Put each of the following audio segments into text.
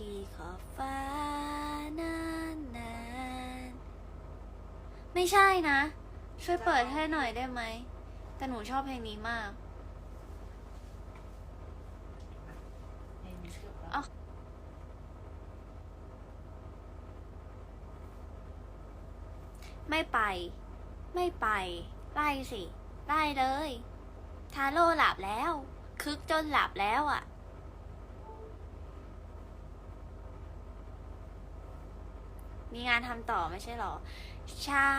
ที่ขอบฟ้านานนานๆไม่ใช่นะ ช่วยเปิดให้หน่อยได้ไหม แต่หนูชอบเพลงนี้มากเพลงนี้จบแล้วเอาไม่ไป ไม่ไป ไล่สิ ไล่เลย ทาโร่หลับแล้ว คึกจนหลับแล้วอะ่ มีงานทำต่อไม่ใช่หรอ ใช่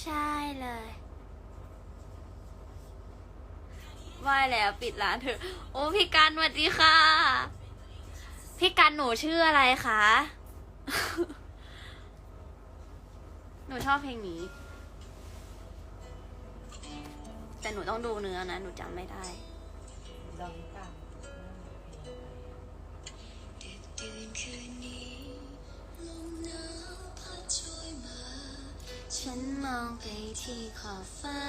ใช่เลยว่าแล้วปิดร้านเถอะ โอ้พี่กันสวัสดีค่ะ พี่กันหนูชื่ออะไรคะ หนูชอบเพลงนี้ แต่หนูต้องดูเนื้อนะ หนูจำไม่ได้ดองเป มองไปที่ขอบฟ้า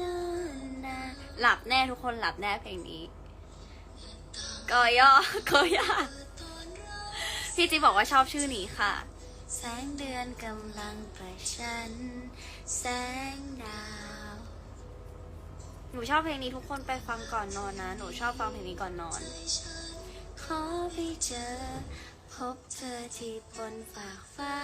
นั่นนะหลับแน่ทุกคนหลับแน่เพลงนี้กอย่อกอย่าพี่จีบอกว่าชอบชื่อนี้ค่ะ แสงเดือนกำลังประชัน แสงดาว หนูชอบเพลงนี้ทุกคนไปฟังก่อนนอนนะ หนูชอบฟังเพลงนี้ก่อนนอน ขอไปเจอ พบเธอที่บนฝากฟ้า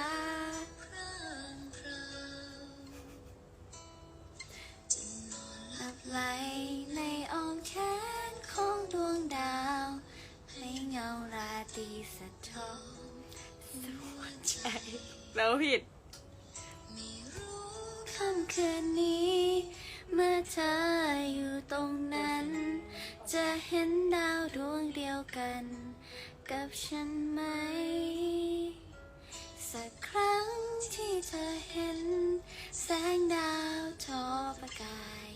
ใจแล้วผิดค่ำคืนนี้ เมื่อเธออยู่ตรงนั้น จะเห็นดาวดวงเดียวกัน กับฉันไหม สักครั้งที่เธอเห็น แสงดาวทอประกาย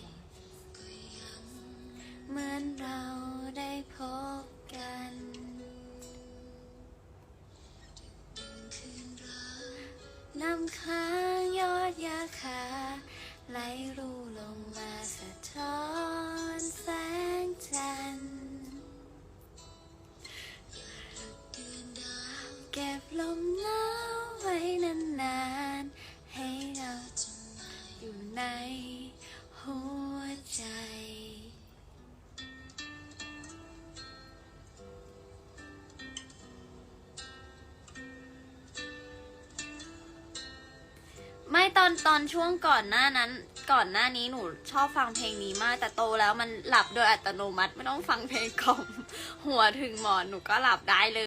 เหมือนเราได้พบ ค้างยอดยาคาไหลรูลงมาสะท้อน อนตอนช่วงก่อนหน้านั้น ก่อนหน้านี้หนูชอบฟังเพลงนี้มาก แต่โตแล้วมันหลับโดยอัตโนมัติไม่ต้องฟังเพลงกล่อมหัวถึงหมอนหนูก็หลับได้เลย